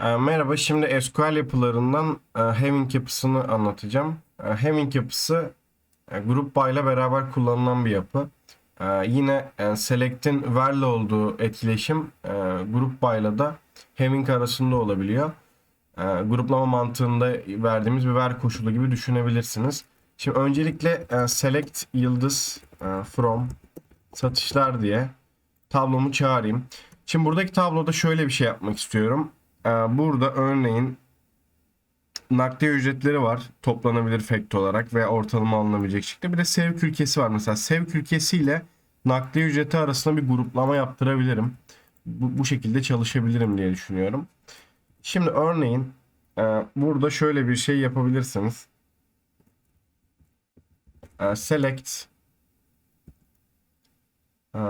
E, Merhaba, şimdi SQL yapılarından e, Having yapısını anlatacağım. E, Having yapısı e, grup by ile beraber kullanılan bir yapı. Yine select'in where'le olduğu etkileşim grup by ile de having arasında olabiliyor. Gruplama mantığında verdiğimiz bir where koşulu gibi düşünebilirsiniz. Şimdi öncelikle select yıldız from satışlar diye tablomu çağırayım. Şimdi buradaki tabloda şöyle bir şey yapmak istiyorum. Ee, Burada örneğin nakliye ücretleri var. Toplanabilir fact olarak veya ortalama alınabilecek şekilde. Bir de sevk ülkesi var. Mesela sevk ülkesi ile nakliye ücreti arasında bir gruplama yaptırabilirim. Bu, bu şekilde çalışabilirim diye düşünüyorum. Şimdi örneğin e, burada şöyle bir şey yapabilirsiniz. E, select e,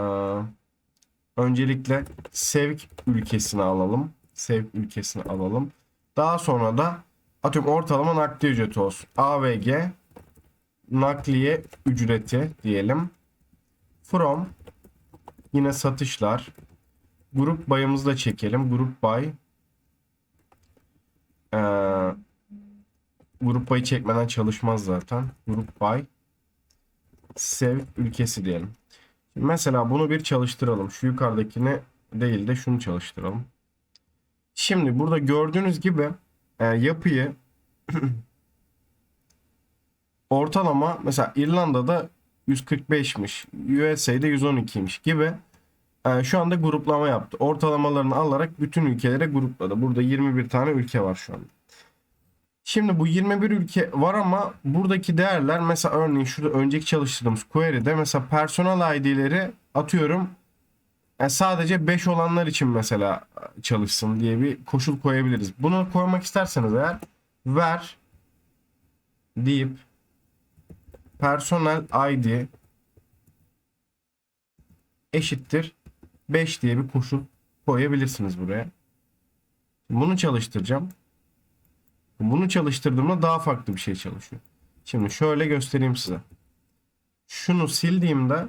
öncelikle sevk ülkesini alalım. Sevk ülkesini alalım. Daha sonra da atıyorum ortalama nakliye ücreti olsun. AVG nakliye ücreti diyelim. From yine satışlar. Grup bayımızı da çekelim. Grup bay. Ee, grup bayı çekmeden çalışmaz zaten. Grup bay. Sevk ülkesi diyelim. Mesela bunu bir çalıştıralım. Şu yukarıdakini değil de şunu çalıştıralım. Şimdi burada gördüğünüz gibi e, yapıyı ortalama mesela İrlanda'da 145'miş, USA'da 112'ymiş gibi e, şu anda gruplama yaptı. Ortalamalarını alarak bütün ülkelere grupladı. Burada 21 tane ülke var şu anda. Şimdi bu 21 ülke var ama buradaki değerler mesela örneğin şurada önceki çalıştırdığımız query'de mesela personel ID'leri atıyorum yani sadece 5 olanlar için mesela çalışsın diye bir koşul koyabiliriz. Bunu koymak isterseniz eğer ver deyip personel ID eşittir 5 diye bir koşul koyabilirsiniz buraya. Bunu çalıştıracağım. Bunu çalıştırdığımda daha farklı bir şey çalışıyor. Şimdi şöyle göstereyim size. Şunu sildiğimde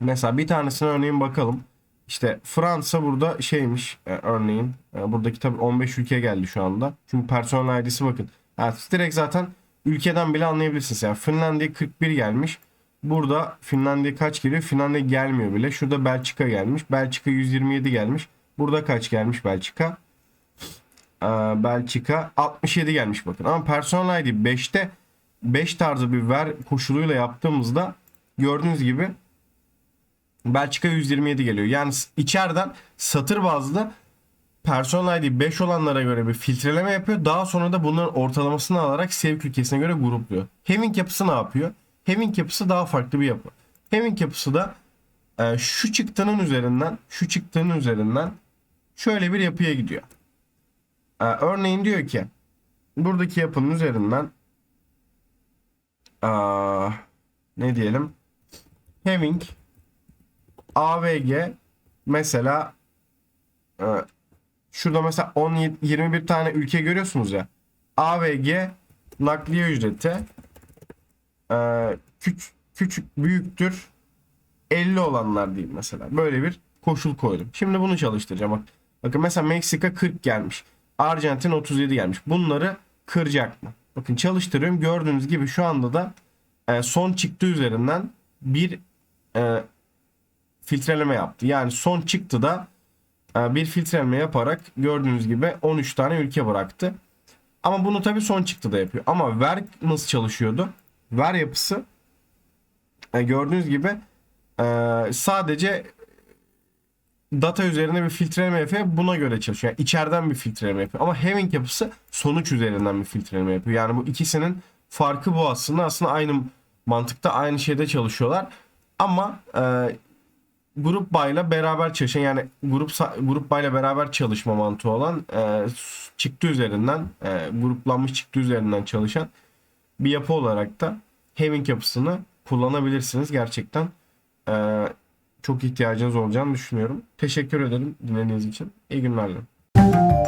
mesela bir tanesine örneğin bakalım. İşte Fransa burada şeymiş e, örneğin. E, buradaki tabii 15 ülke geldi şu anda. Çünkü personel ID'si bakın. Yani direkt zaten ülkeden bile anlayabilirsiniz. Yani Finlandiya 41 gelmiş. Burada Finlandiya kaç geliyor? Finlandiya gelmiyor bile. Şurada Belçika gelmiş. Belçika 127 gelmiş. Burada kaç gelmiş Belçika? Ee, Belçika 67 gelmiş bakın. Ama personel ID 5'te 5 tarzı bir ver koşuluyla yaptığımızda gördüğünüz gibi Belçika 127 geliyor. Yani içeriden satır bazlı personel ID 5 olanlara göre bir filtreleme yapıyor. Daha sonra da bunların ortalamasını alarak sevk ülkesine göre grupluyor. Having yapısı ne yapıyor? Having yapısı daha farklı bir yapı. Having yapısı da e, şu çıktının üzerinden şu çıktının üzerinden şöyle bir yapıya gidiyor. Ee, örneğin diyor ki buradaki yapının üzerinden aa, ne diyelim having AVG mesela e, şurada mesela 17, 21 tane ülke görüyorsunuz ya AVG nakliye ücreti e, küçük büyüktür 50 olanlar diyeyim mesela böyle bir koşul koydum. Şimdi bunu çalıştıracağım bak. Bakın mesela Meksika 40 gelmiş. Arjantin 37 gelmiş. Bunları kıracak mı? Bakın çalıştırıyorum. Gördüğünüz gibi şu anda da e, son çıktı üzerinden bir e, filtreleme yaptı. Yani son çıktı da e, bir filtreleme yaparak gördüğünüz gibi 13 tane ülke bıraktı. Ama bunu tabii son çıktı da yapıyor. Ama ver nasıl çalışıyordu? Ver yapısı e, gördüğünüz gibi e, sadece data üzerine bir filtreleme yapıyor. Buna göre çalışıyor. Yani içeriden bir filtreleme yapıyor. Ama having yapısı sonuç üzerinden bir filtreleme yapıyor. Yani bu ikisinin farkı bu aslında. Aslında aynı mantıkta aynı şeyde çalışıyorlar. Ama grup bayla beraber çalışan yani grup grup bayla beraber çalışma mantığı olan e, çıktı üzerinden e, gruplanmış çıktı üzerinden çalışan bir yapı olarak da having yapısını kullanabilirsiniz gerçekten. E, çok ihtiyacınız olacağını düşünüyorum. Teşekkür ederim dinlediğiniz için. İyi günler dilerim.